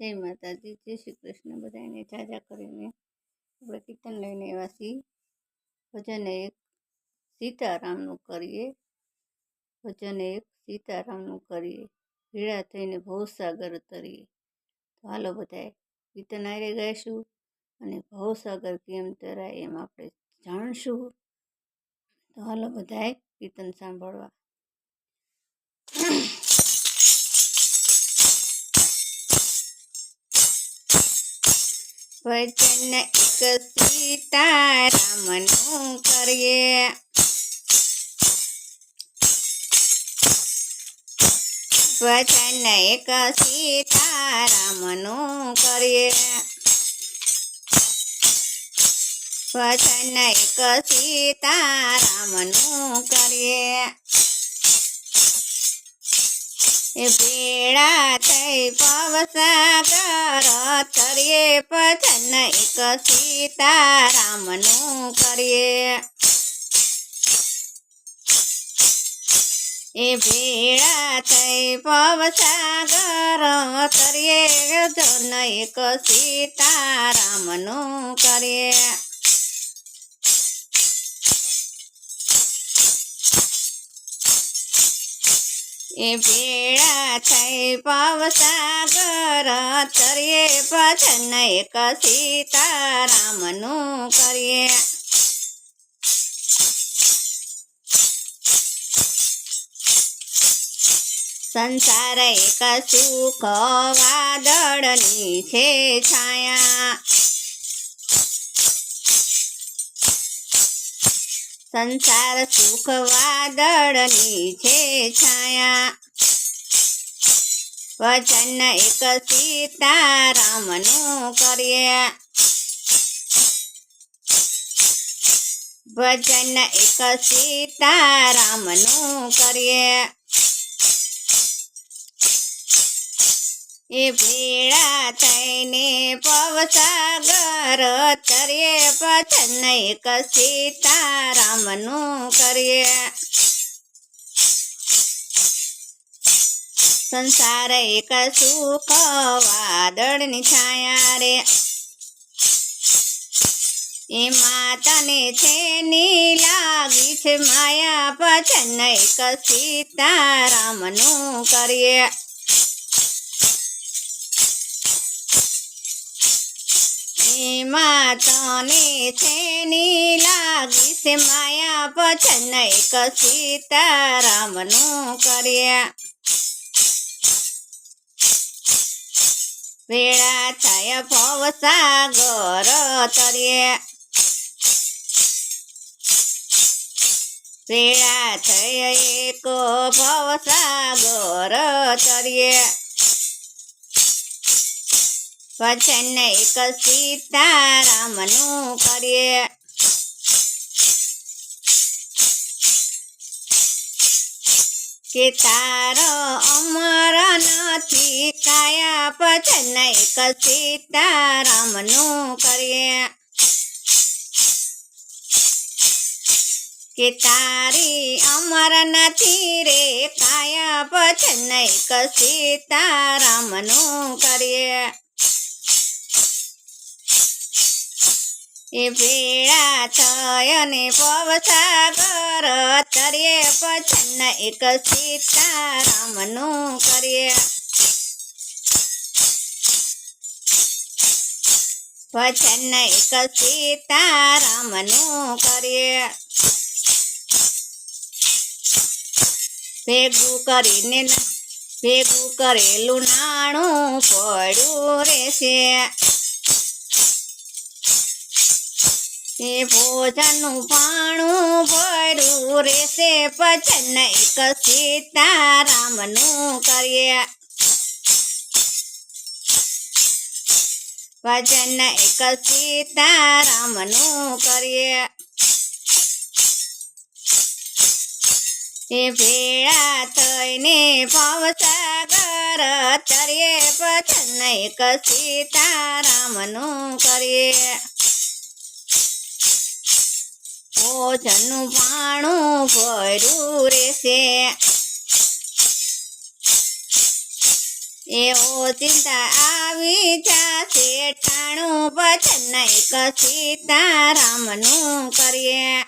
જય માતાજી, જય શ્રી કૃષ્ણ. બધાને જાજા કરીને આપણે કીર્તન લઈને આવ્યા છીએ. ભજન એક સીતારામનું કરીએ. ભજન એક સીતારામનું કરીએ. ભેળા થઈને ભવસાગર તરીએ. તો હાલો બધાએ કીર્તન આરે ગાઈશું અને ભવસાગર કેમ તરાય એમ આપણે જાણશું. તો હાલો બધાએ કીર્તન સાંભળવા. વચન એક સીતારામનું કરીએ. વચન એક સીતારામનું કરીએ. વચન એક સીતારામનું કરીએ. એ ભેળા થઈ પવસાગર તરીએ ભજન એક સીતારામનું કરીએ. એ ભેળા થઈ પવસાગર તરીએ ભજન એક સીતારામનું કરીએ. એ પીળા થઈ પવસાગર તરીએ ભજન એક સીતારામનું કરીએ. સંસાર એક સુખ વાદળની છે છાયા. સંસાર સુખ વાદળની છે છાયા વચન એક સીતારામનું કરીએ ભજન એક સીતારામનું કરીએ એ પીડા થઈને પવસાગર તરીએ ભજન એક સીતારામનું કરીએ. સંસાર એક સુખ વાદળની છાયા રે. એ માતાને છે લાગી છે માયા? ભજન એક સીતારામનું કરીએ. એમાં તને છેની લાગી છે માયા ભજન એક સીતારામનું કર્યા. વેળા થાય ભવસાગર તર્યા વેળા થય એક ભવસાગર તરીએ વચન એક સીતારામનું કરીએ. કે તારો અમર નથી કાયા ભજન એક સીતારામનું કરીએ. કે તારી અમર નથી રે કાયા ભજન એક સીતારામનું કરીએ. એ ભેળા થયને પવસાગર તરીએ ભજન એક સીતારામનું કરીએ. ભજન એક સીતારામનું કરીએ. ભેગું કરીને ભેગું કરેલું નાણું પડ્યું રહેશે. એ ભોજનનું પાણું ભર્યું રહેશે. ભજન એક સીતારામનું કરીએ. ભજન એક સીતારામનું કરીએ. એ ભેળા થઈને ભવસાગર તરીએ ભજન એક સીતારામનું કરીએ. ભોજનનું પાણું ભર્યું રહેશે. એવો ચિંતા આવી જશે. ટાણું ભજન કશી સીતારામનું કરીએ.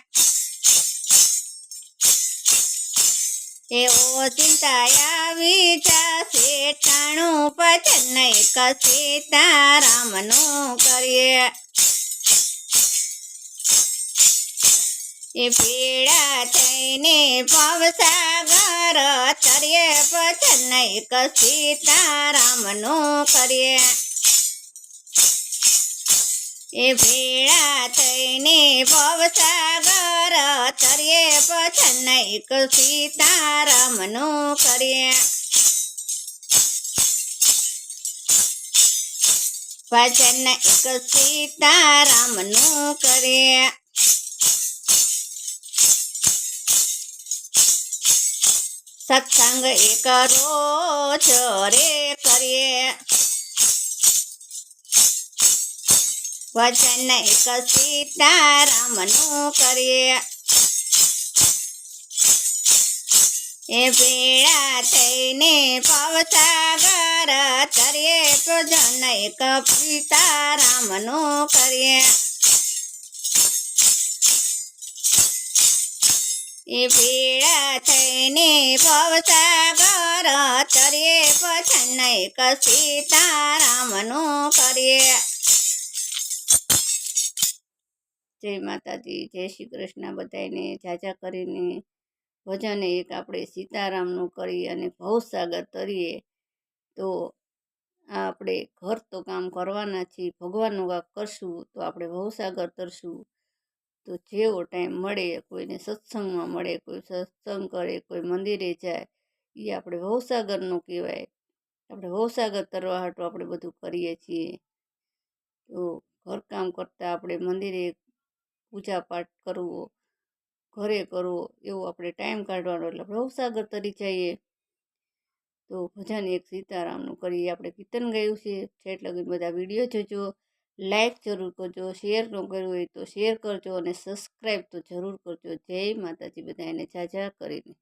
એવો ચિંતા આવી જાશે. ટાણું ભજન કશી સીતારામનું કરીએ. એ ભેળા થઈને પવસાગર તરીએ પછી એક સીતારામનું કરીએ. એ ભેળા થઈને પવસાગર તરીએ પછી એક સીતારામનું કરીએ. ભજન એક સીતારામનું કરીએ. સત્સંગ એક રોજ રે કરીએ. વચન એક સીતારામનું કરીએ. એ ભેળા થઈને પવસાગર કરીએ. પૂજન એક સીતારામનું કરીએ. એ ભેળા થઈને ભવસાગર તરીએ પછન એક સીતારામનું કરીએ. જય માતાજી, જય શ્રી કૃષ્ણ. બધાને જાજા કરીને ભજન એક આપણે સીતારામનું કરી અને ભવસાગર તરીએ. તો આપણે ઘર તો કામ કરવાના છીએ, ભગવાનનું કામ કરશું તો આપણે ભવસાગર તરશું. તો જેવો ટાઈમ મળે, કોઈને સત્સંગમાં મળે, કોઈ સત્સંગ કરે, કોઈ મંદિરે જાય એ આપણે વહુસાગરનું કહેવાય. આપણે વહુસાગર તરવા હાટું આપણે બધું કરીએ છીએ. તો ઘરકામ કરતાં આપણે મંદિરે પૂજા પાઠ કરવો, ઘરે કરવો, એવો આપણે ટાઈમ કાઢવાનો એટલે આપણે વહુસાગર તરી જઈએ. તો ભજન એક સીતારામનું કરીએ. આપણે કીર્તન ગાયું છે. છેટ લગી બધા વીડિયો જોજો. લાઈક જરૂર કરજો, શેર ન કર્યું હોય તો શેર કરજો અને સબસ્ક્રાઈબ તો જરૂર કરજો. જય માતાજી બધાને જાજા કરીને.